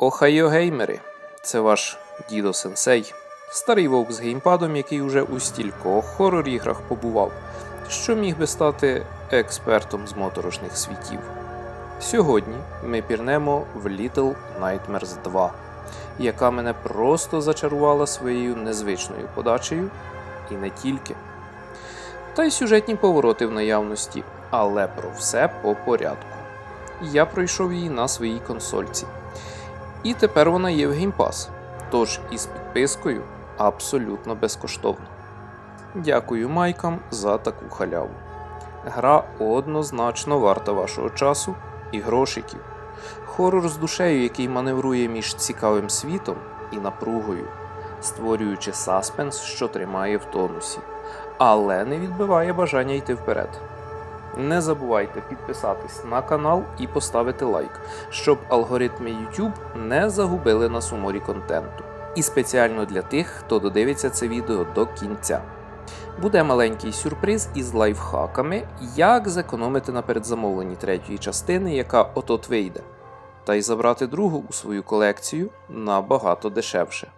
Охайо геймери! Це ваш дідо сенсей, старий вовк з геймпадом, який уже у стількох хорор-іграх побував, що міг би стати експертом з моторошних світів. Сьогодні ми пірнемо в Little Nightmares 2, яка мене просто зачарувала своєю незвичною подачею, і не тільки. Та й сюжетні повороти в наявності, але про все по порядку. Я пройшов її на своїй консольці. І тепер вона є в Pass, тож із підпискою абсолютно безкоштовно. Дякую майкам за таку халяву. Гра однозначно варта вашого часу і грошиків. Хорор з душею, який маневрує між цікавим світом і напругою, створюючи саспенс, що тримає в тонусі, але не відбиває бажання йти вперед. Не забувайте підписатись на канал і поставити лайк, щоб алгоритми YouTube не загубили нас у морі контенту. І спеціально для тих, хто додивиться це відео до кінця. Буде маленький сюрприз із лайфхаками, як зекономити на передзамовленні третьої частини, яка от-от вийде, та й забрати другу у свою колекцію набагато дешевше.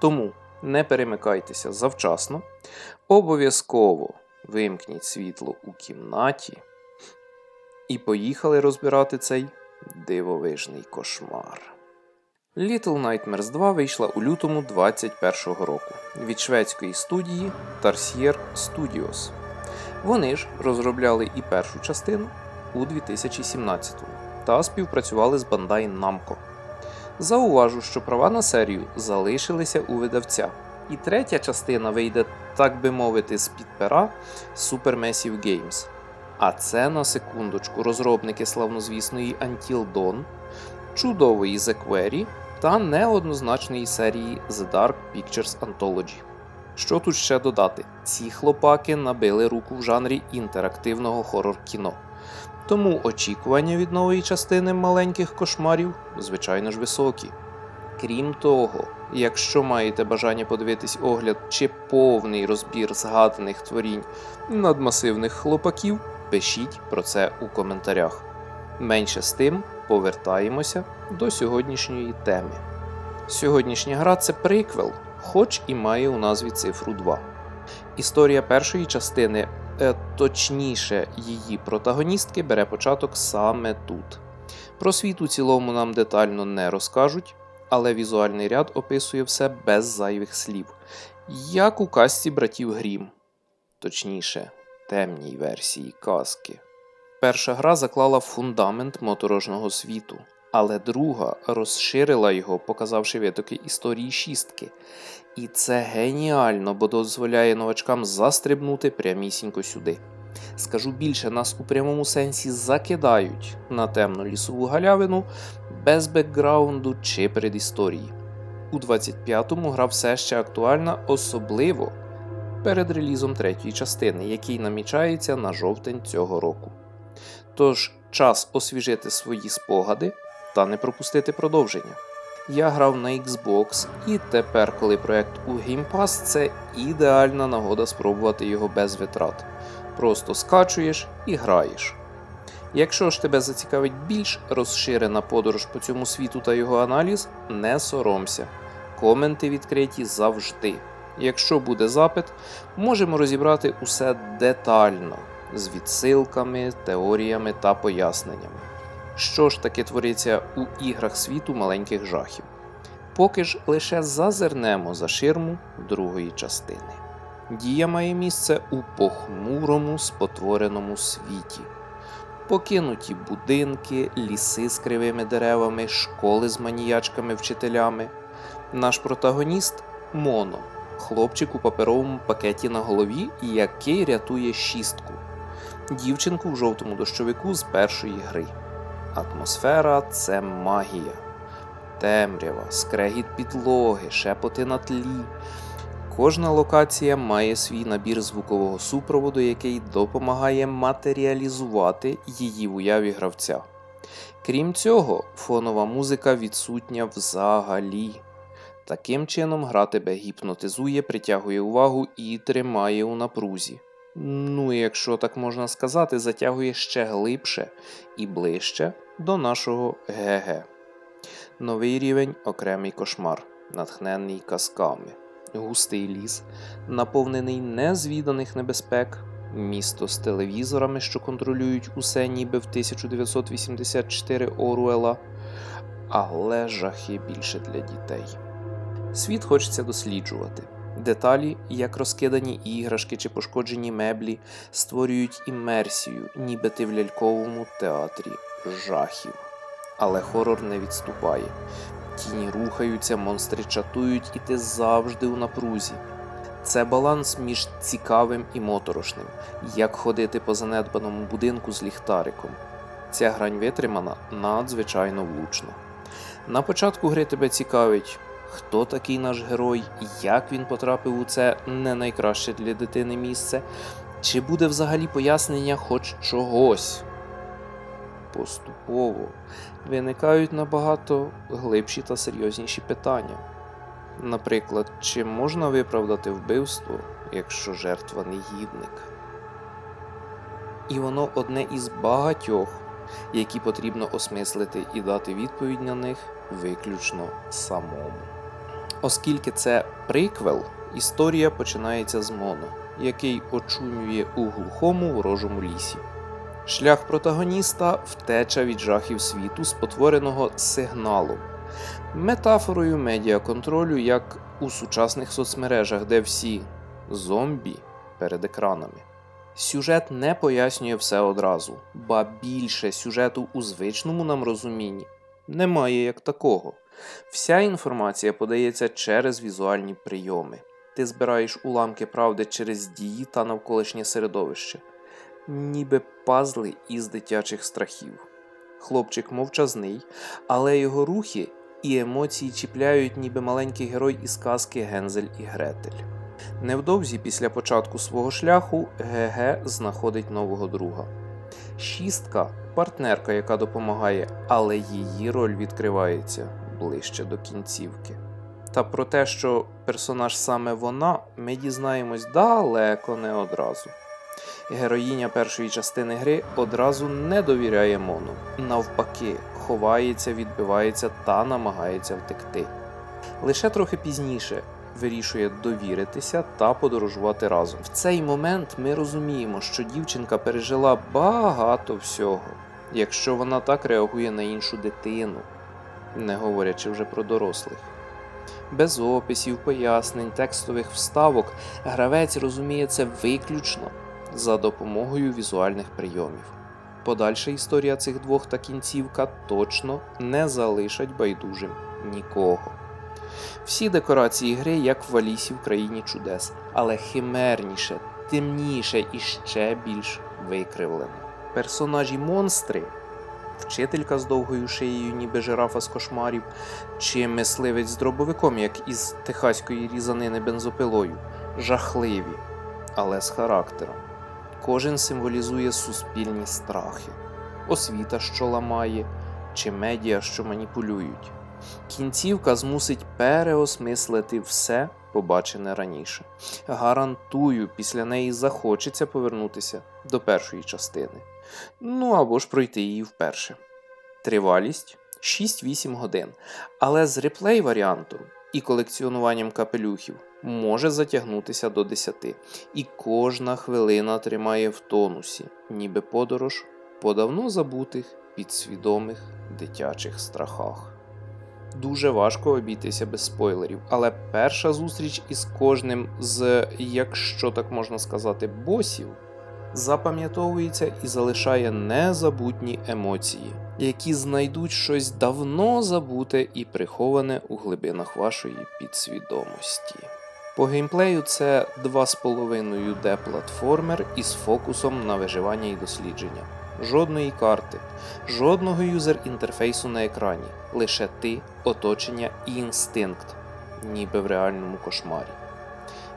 Тому не перемикайтеся завчасно, обов'язково вимкніть світло у кімнаті і поїхали розбирати цей дивовижний кошмар. Little Nightmares 2 вийшла у лютому 2021 року від шведської студії Tarsier Studios. Вони ж розробляли і першу частину у 2017-му та співпрацювали з Bandai Namco. Зауважу, що права на серію залишилися у видавця, і третя частина вийде, так би мовити, з-під пера Supermassive Games. А це на секундочку розробники славнозвісної Until Dawn, чудової The Query та неоднозначної серії The Dark Pictures Anthology. Що тут ще додати? Ці хлопаки набили руку в жанрі інтерактивного хорор-кіно. Тому очікування від нової частини маленьких кошмарів, звичайно ж, високі. Крім того, якщо маєте бажання подивитись огляд чи повний розбір згаданих творінь надмасивних хлопаків, пишіть про це у коментарях. Менше з тим повертаємося до сьогоднішньої теми. Сьогоднішня гра це приквел, хоч і має у назві цифру 2. Історія першої частини, е, точніше, її протагоністки, бере початок саме тут. Про світ у цілому нам детально не розкажуть, але візуальний ряд описує все без зайвих слів, як у казці братів Грім, точніше, темній версії казки. Перша гра заклала фундамент моторожного світу, але друга розширила його, показавши витоки історії шістки. І це геніально, бо дозволяє новачкам застрибнути прямісінько сюди. Скажу більше, нас у прямому сенсі закидають на темну лісову галявину без бекграунду чи передісторії. У 25-му гра все ще актуальна, особливо перед релізом третьої частини, який намічається на жовтень цього року. Тож час освіжити свої спогади та не пропустити продовження. Я грав на Xbox, і тепер, коли проект у Game Pass, це ідеальна нагода спробувати його без витрат. Просто скачуєш і граєш. Якщо ж тебе зацікавить більш розширена подорож по цьому світу та його аналіз, не соромся. Коменти відкриті завжди. Якщо буде запит, можемо розібрати усе детально з відсилками, теоріями та поясненнями. Що ж таке твориться у іграх світу маленьких жахів? Поки ж лише зазирнемо за ширму другої частини. Дія має місце у похмурому спотвореному світі. Покинуті будинки, ліси з кривими деревами, школи з маніячками-вчителями. Наш протагоніст Моно, хлопчик у паперовому пакеті на голові, який рятує шістку, дівчинку в жовтому дощовику з першої гри. Атмосфера це магія, темрява, скрегіт підлоги, шепоти на тлі. Кожна локація має свій набір звукового супроводу, який допомагає матеріалізувати її в уяві гравця. Крім цього, фонова музика відсутня взагалі. Таким чином, гра тебе гіпнотизує, притягує увагу і тримає у напрузі. Ну, якщо так можна сказати, затягує ще глибше і ближче до нашого ГГ. Новий рівень окремий кошмар, натхнений казками, густий ліс, наповнений незвіданих небезпек, місто з телевізорами, що контролюють усе ніби в 1984 Оруела, але жахи більше для дітей. Світ хочеться досліджувати. Деталі, як розкидані іграшки чи пошкоджені меблі, створюють імерсію, ніби ти в ляльковому театрі жахів. Але хорор не відступає. Тіні рухаються, монстри чатують, і ти завжди у напрузі. Це баланс між цікавим і моторошним, як ходити по занедбаному будинку з ліхтариком. Ця грань витримана надзвичайно влучно. На початку гри тебе цікавить, хто такий наш герой, як він потрапив у це не найкраще для дитини місце, чи буде взагалі пояснення хоч чогось. Поступово виникають набагато глибші та серйозніші питання. Наприклад, чи можна виправдати вбивство, якщо жертва негідник? І воно одне із багатьох, які потрібно осмислити і дати відповідь на них виключно самому. Оскільки це приквел, історія починається з Моно, який очунює у глухому ворожому лісі. Шлях протагоніста втеча від жахів світу, спотвореного сигналом, метафорою медіаконтролю, як у сучасних соцмережах, де всі зомбі перед екранами. Сюжет не пояснює все одразу, ба більше сюжету у звичному нам розумінні немає як такого. Вся інформація подається через візуальні прийоми. Ти збираєш уламки правди через дії та навколишнє середовище, ніби пазли із дитячих страхів. Хлопчик мовчазний, але його рухи і емоції чіпляють, ніби маленький герой із казки Гензель і Гретель. Невдовзі після початку свого шляху ГГ знаходить нового друга. Шістка партнерка, яка допомагає, але її роль відкривається ближче до кінцівки. Та про те, що персонаж саме вона, ми дізнаємось далеко не одразу. Героїня першої частини гри одразу не довіряє Мону, навпаки, ховається, відбивається та намагається втекти. Лише трохи пізніше вирішує довіритися та подорожувати разом. В цей момент ми розуміємо, що дівчинка пережила багато всього, якщо вона так реагує на іншу дитину, не говорячи вже про дорослих. Без описів, пояснень, текстових вставок гравець розуміє це виключно за допомогою візуальних прийомів. Подальша історія цих двох та кінцівка точно не залишать байдужим нікого. Всі декорації гри як в Алісі в країні чудес, але химерніше, темніше і ще більш викривлено. Персонажі монстри, вчителька з довгою шиєю, ніби жирафа з кошмарів, чи мисливець з дробовиком, як із техаської різанини бензопилою, жахливі, але з характером. Кожен символізує суспільні страхи, освіта, що ламає, чи медіа, що маніпулюють. Кінцівка змусить переосмислити все, побачене раніше. Гарантую, після неї захочеться повернутися до першої частини. Ну або ж пройти її вперше. Тривалість 6-8 годин. Але з реплей варіантом і колекціонуванням капелюхів може затягнутися до 10. І кожна хвилина тримає в тонусі, ніби подорож по давно забутих підсвідомих дитячих страхах. Дуже важко обійтися без спойлерів, але перша зустріч із кожним з, якщо так можна сказати, босів запам'ятовується і залишає незабутні емоції, які знайдуть щось давно забуте і приховане у глибинах вашої підсвідомості. По геймплею це 2,5D платформер із фокусом на виживання і дослідження. Жодної карти, жодного юзер-інтерфейсу на екрані, лише ти, оточення і інстинкт, ніби в реальному кошмарі.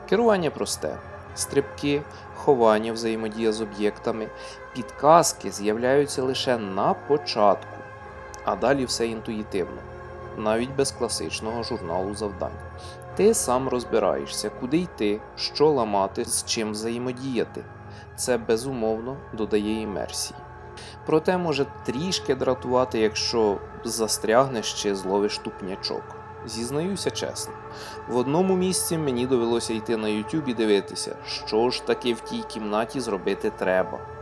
Керування просте: стрибки, ховання, взаємодія з об'єктами, підказки з'являються лише на початку, а далі все інтуїтивно, навіть без класичного журналу завдань. Ти сам розбираєшся, куди йти, що ламати, з чим взаємодіяти. Це безумовно додає імерсії. Проте може трішки дратувати, якщо застрягнеш чи зловиш тупнячок. Зізнаюся чесно, в одному місці мені довелося йти на YouTube і дивитися, що ж таки в тій кімнаті зробити треба.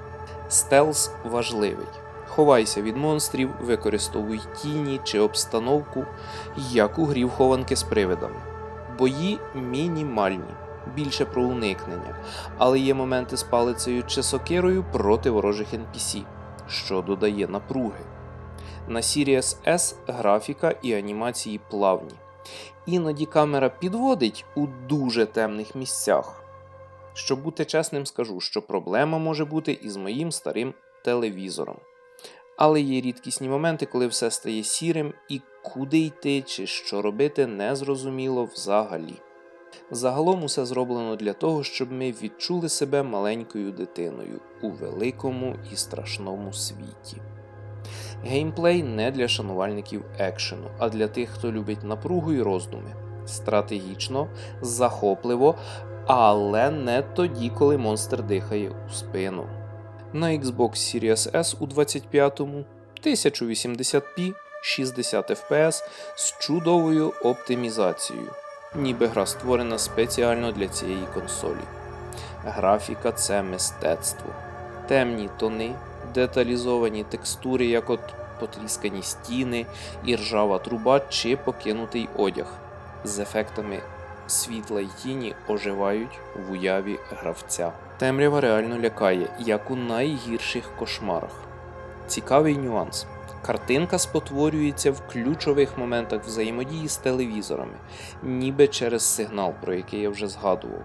Стелс важливий. Ховайся від монстрів, використовуй тіні чи обстановку, як у грі в хованки з привидами. Бої мінімальні, більше про уникнення, але є моменти з палицею чи сокирою проти ворожих NPC, що додає напруги. На Sirius S графіка і анімації плавні. Іноді камера підводить у дуже темних місцях. Щоб бути чесним, скажу, що проблема може бути із моїм старим телевізором. Але є рідкісні моменти, коли все стає сірим і куди йти чи що робити незрозуміло взагалі. Загалом усе зроблено для того, щоб ми відчули себе маленькою дитиною у великому і страшному світі. Геймплей не для шанувальників екшену, а для тих, хто любить напругу і роздуми. Стратегічно, захопливо, але не тоді, коли монстр дихає у спину. На Xbox Series S у 25-му 1080p 60 FPS з чудовою оптимізацією, ніби гра створена спеціально для цієї консолі. Графіка це мистецтво. Темні тони, деталізовані текстури, як от потріскані стіни, і ржава труба чи покинутий одяг з ефектами світла й тіні оживають в уяві гравця. Темрява реально лякає, як у найгірших кошмарах. Цікавий нюанс. Картинка спотворюється в ключових моментах взаємодії з телевізорами, ніби через сигнал, про який я вже згадував.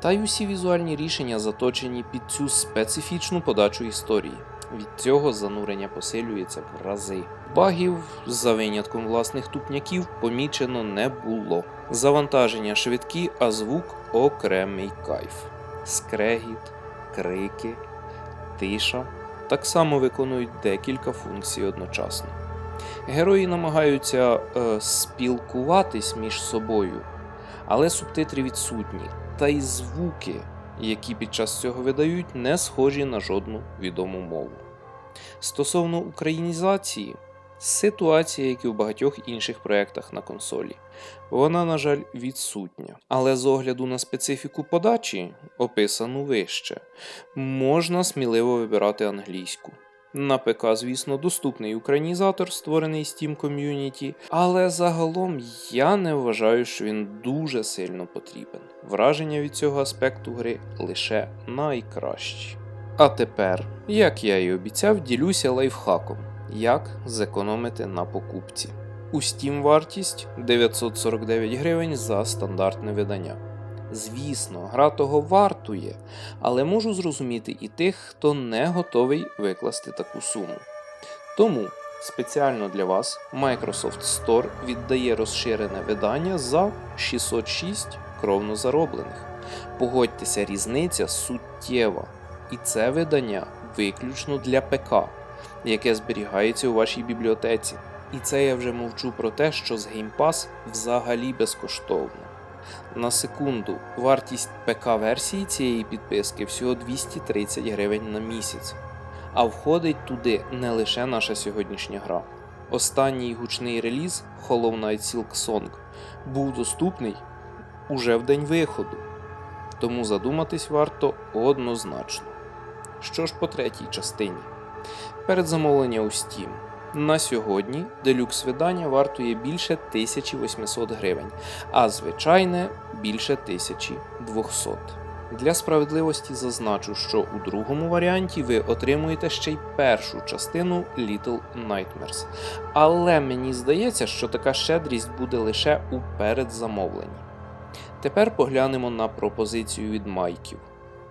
Та й усі візуальні рішення заточені під цю специфічну подачу історії. Від цього занурення посилюється в рази. Багів, за винятком власних тупняків, помічено не було. Завантаження швидкі, а звук окремий кайф. Скрегіт, крики, тиша так само виконують декілька функцій одночасно. Герої намагаються е, спілкуватись між собою, але субтитри відсутні, та й звуки, які під час цього видають, не схожі на жодну відому мову. Стосовно українізації, ситуація, як і в багатьох інших проєктах на консолі. Вона, на жаль, відсутня. Але з огляду на специфіку подачі, описану вище, можна сміливо вибирати англійську. На ПК, звісно, доступний українізатор, створений Steam Community, але загалом я не вважаю, що він дуже сильно потрібен. Враження від цього аспекту гри лише найкращі. А тепер, як я і обіцяв, ділюся лайфхаком, як зекономити на покупці. У Steam вартість 949 гривень за стандартне видання. Звісно, гра того вартує, але можу зрозуміти і тих, хто не готовий викласти таку суму. Тому спеціально для вас Microsoft Store віддає розширене видання за 606 кровно зароблених. Погодьтеся, різниця суттєва. І це видання виключно для ПК, яке зберігається у вашій бібліотеці. І це я вже мовчу про те, що з Game Pass взагалі безкоштовно. На секунду, вартість ПК-версії цієї підписки всього 230 гривень на місяць, а входить туди не лише наша сьогоднішня гра. Останній гучний реліз Hollow Knight Silk Song був доступний уже в день виходу, тому задуматись варто однозначно. Що ж по третій частині? Передзамовлення у Steam. На сьогодні делюкс видання вартує більше 1800 гривень, а звичайне більше 1200. Для справедливості зазначу, що у другому варіанті ви отримуєте ще й першу частину Little Nightmares. Але мені здається, що така щедрість буде лише у передзамовленні. Тепер поглянемо на пропозицію від майків.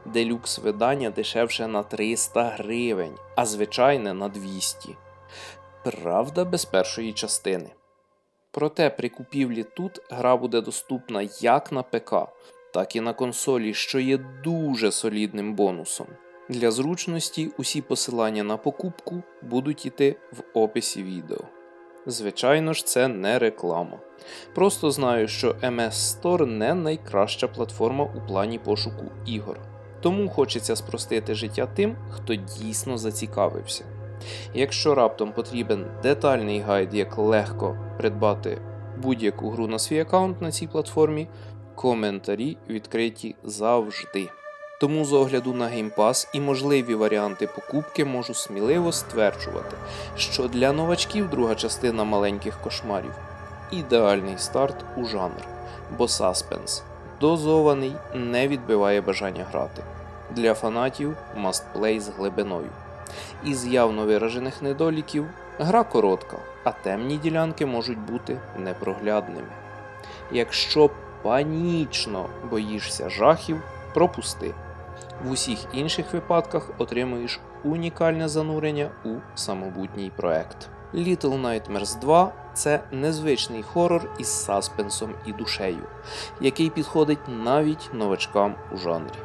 Делюкс видання дешевше на 300 гривень, а звичайне на 200. Правда, без першої частини. Проте при купівлі тут гра буде доступна як на ПК, так і на консолі, що є дуже солідним бонусом. Для зручності усі посилання на покупку будуть йти в описі відео. Звичайно ж, це не реклама. Просто знаю, що MS Store не найкраща платформа у плані пошуку ігор. Тому хочеться спростити життя тим, хто дійсно зацікавився. Якщо раптом потрібен детальний гайд, як легко придбати будь-яку гру на свій аккаунт на цій платформі, коментарі відкриті завжди. Тому з огляду на Game Pass і можливі варіанти покупки можу сміливо стверджувати, що для новачків друга частина маленьких кошмарів ідеальний старт у жанр, бо саспенс дозований не відбиває бажання грати. Для фанатів мастплей з глибиною. Із явно виражених недоліків гра коротка, а темні ділянки можуть бути непроглядними. Якщо панічно боїшся жахів, пропусти. В усіх інших випадках отримуєш унікальне занурення у самобутній проект. Little Nightmares 2 це незвичний хорор із саспенсом і душею, який підходить навіть новачкам у жанрі.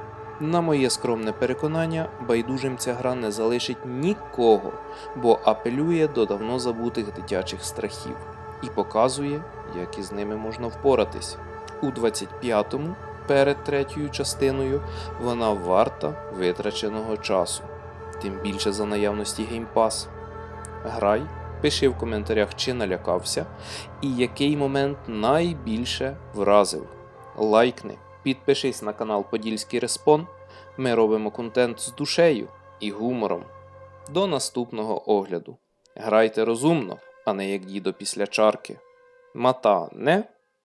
На моє скромне переконання, байдужим ця гра не залишить нікого, бо апелює до давно забутих дитячих страхів і показує, як із ними можна впоратись. У 25-му, перед третьою частиною, вона варта витраченого часу, тим більше за наявності Pass. Грай, пиши в коментарях, чи налякався, і який момент найбільше вразив. Лайкни, підпишись на канал Подільський Респон. Ми робимо контент з душею і гумором. До наступного огляду. Грайте розумно, а не як дідо після чарки. Мата не